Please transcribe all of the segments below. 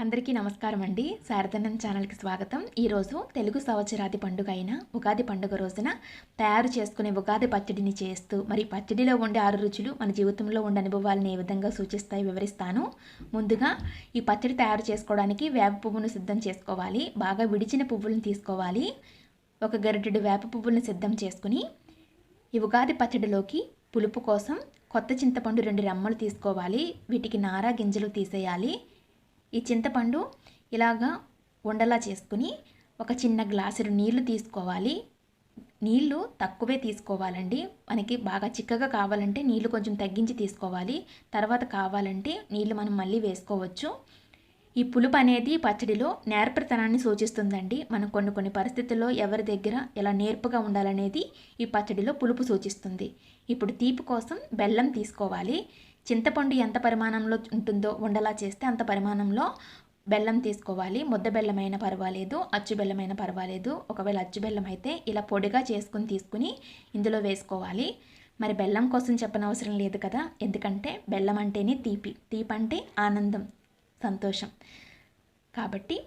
అందరికీ నమస్కారం అండి. శారదనం ఛానల్కి స్వాగతం. ఈరోజు తెలుగు సంవత్సరాది పండుగ అయిన ఉగాది పండుగ రోజున తయారు చేసుకునే ఉగాది పచ్చడిని చేస్తూ మరి పచ్చడిలో ఉండే ఆరు రుచులు మన జీవితంలో ఉండే అనుభవాలను ఏ విధంగా సూచిస్తాయి వివరిస్తాను. ముందుగా ఈ పచ్చడి తయారు చేసుకోవడానికి వేప పువ్వును సిద్ధం చేసుకోవాలి. బాగా విడిచిన పువ్వులను తీసుకోవాలి. ఒక గరిటెడు వేప పువ్వులను సిద్ధం చేసుకుని ఈ ఉగాది పచ్చడిలోకి పులుపు కోసం కొత్త చింతపండు రెండు రెమ్మలు తీసుకోవాలి. వీటికి నారా గింజలు తీసేయాలి. ఈ చింతపండు ఇలాగా ఉండలా చేసుకుని ఒక చిన్న గ్లాసుడు నీళ్ళు తీసుకోవాలి. నీళ్ళు తక్కువే తీసుకోవాలండి. మనకి బాగా చిక్కగా కావాలంటే నీళ్ళు కొంచెం తగ్గించి తీసుకోవాలి. తర్వాత కావాలంటే నీళ్ళు మనం మళ్ళీ వేసుకోవచ్చు. ఈ పులుపు అనేది పచ్చడిలో నేర్పరితనాన్ని సూచిస్తుందండి. మనం కొన్ని కొన్ని పరిస్థితుల్లో ఎవరి దగ్గర ఎలా నేర్పుగా ఉండాలనేది ఈ పచ్చడిలో పులుపు సూచిస్తుంది. ఇప్పుడు తీపి కోసం బెల్లం తీసుకోవాలి. చింతపండు ఎంత పరిమాణంలో ఉంటుందో ఉండలా చేస్తే అంత పరిమాణంలో బెల్లం తీసుకోవాలి. ముద్ద బెల్లమైన పర్వాలేదు అచ్చు బెల్లమైన పర్వాలేదు. ఒకవేళ అచ్చు బెల్లం అయితే ఇలా పొడిగా చేసుకుని తీసుకుని ఇందులో వేసుకోవాలి. మరి బెల్లం కోసం చెప్పనవసరం లేదు కదా? ఎందుకంటే బెల్లం అంటేనే తీపి. తీపి అంటే ఆనందం సంతోషం. కాబట్టి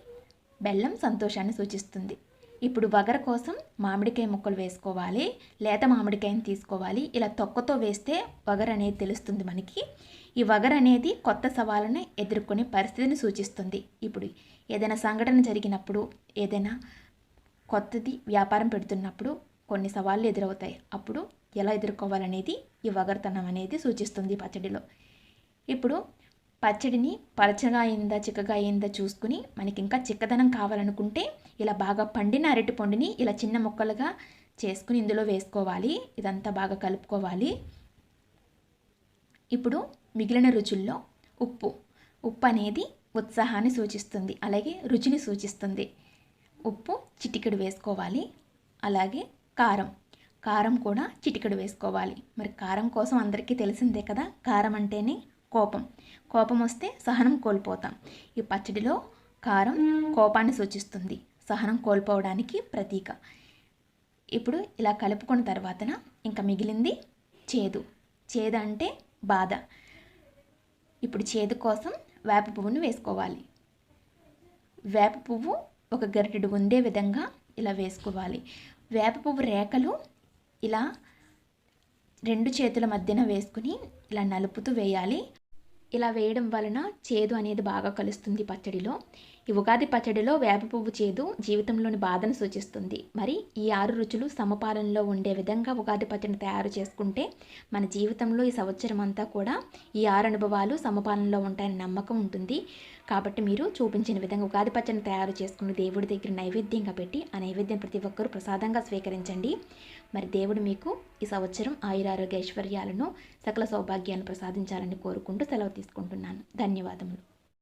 బెల్లం సంతోషాన్ని సూచిస్తుంది. ఇప్పుడు వగర కోసం మామిడికాయ ముక్కలు వేసుకోవాలి. లేత మామిడికాయని తీసుకోవాలి. ఇలా తొక్కతో వేస్తే వగర అనేది తెలుస్తుంది మనకి. ఈ వగర అనేది కొత్త సవాళ్ళను ఎదుర్కొనే పరిస్థితిని సూచిస్తుంది. ఇప్పుడు ఏదైనా సంఘటన జరిగినప్పుడు ఏదైనా కొత్తది వ్యాపారం పెడుతున్నప్పుడు కొన్ని సవాళ్ళు ఎదురవుతాయి. అప్పుడు ఎలా ఎదుర్కోవాలనేది ఈ వగరతనం అనేది సూచిస్తుంది పచ్చడిలో. ఇప్పుడు పచ్చడిని పలచగా అయిందా చిక్కగా అయిందా చూసుకుని మనకి ఇంకా చిక్కదనం కావాలనుకుంటే ఇలా బాగా పండిన అరటి పండుని ఇలా చిన్న ముక్కలుగా చేసుకుని ఇందులో వేసుకోవాలి. ఇదంతా బాగా కలుపుకోవాలి. ఇప్పుడు మిగిలిన రుచుల్లో ఉప్పు. ఉప్పు అనేది ఉత్సాహాన్ని సూచిస్తుంది. అలాగే రుచిని సూచిస్తుంది. ఉప్పు చిటికెడు వేసుకోవాలి. అలాగే కారం. కారం కూడా చిటికెడు వేసుకోవాలి. మరి కారం కోసం అందరికీ తెలిసిందే కదా కారం అంటేనే కోపం. కోపం వస్తే సహనం కోల్పోతాం. ఈ పచ్చడిలో కారం కోపాన్ని సూచిస్తుంది. సహనం కోల్పోవడానికి ప్రతీక. ఇప్పుడు ఇలా కలుపుకున్న తర్వాతన ఇంకా మిగిలింది చేదు. చేదు అంటే బాధ. ఇప్పుడు చేదు కోసం వేప పువ్వును వేసుకోవాలి. వేప పువ్వు ఒక గరిటెడు ఉండే విధంగా ఇలా వేసుకోవాలి. వేప పువ్వు రేఖలు ఇలా రెండు చేతుల మధ్యన వేసుకుని ఇలా నలుపుతూ వేయాలి. ఇలా వేయడం వలన చేదు అనేది బాగా కలుస్తుంది పచ్చడిలో. ఈ ఉగాది పచ్చడిలో వేప పువ్వు చేదు జీవితంలోని బాధను సూచిస్తుంది. మరి ఈ ఆరు రుచులు సమపాలనలో ఉండే విధంగా ఉగాది పచ్చడిని తయారు చేసుకుంటే మన జీవితంలో ఈ సంవత్సరం అంతా కూడా ఈ ఆరు అనుభవాలు సమపాలనలో ఉంటాయని నమ్మకం ఉంటుంది. కాబట్టి మీరు చూపించిన విధంగా ఉగాది పచ్చడిని తయారు చేసుకుని దేవుడి దగ్గర నైవేద్యంగా పెట్టి ఆ నైవేద్యం ప్రతి ఒక్కరూ ప్రసాదంగా స్వీకరించండి. మరి దేవుడు మీకు ఈ సంవత్సరం ఆయురారోగ్య ఐశ్వర్యాలను సకల సౌభాగ్యాన్ని ప్రసాదించాలని కోరుకుంటూ సెలవు తీసుకుంటున్నాను. ధన్యవాదములు.